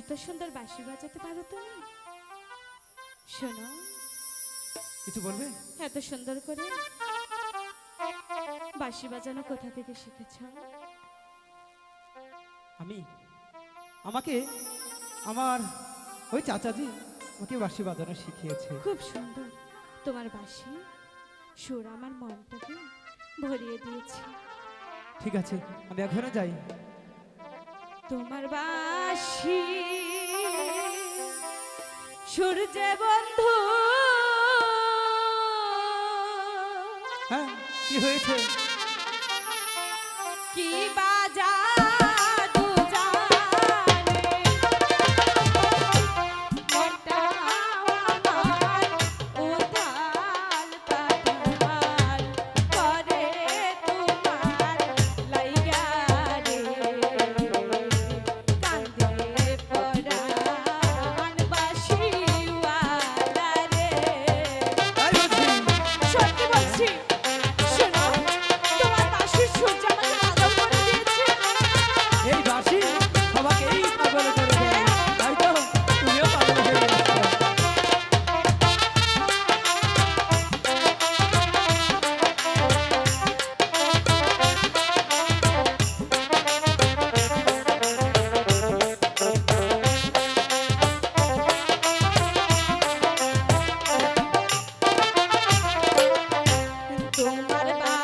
এত সুন্দর বাঁশি বাজাতে পারো তুমি? শোনো। কিছু বলবে? এত সুন্দর করে বাঁশি বাজানো কোথা থেকে শিখেছ? আমি? আমাকে? আমার? ওই চাচাজি ওকে বাঁশি বাজানো শিখিয়েছে। খুব সুন্দর। তোমার বাঁশি সুর আমার মনটাকে ভরিয়ে দিয়েছে। ঠিক আছে আমি এখনও যাই। তোমার বাসি। সূর্যে বন্ধু। হ্যাঁ কি হয়েছে? everybody. Bye.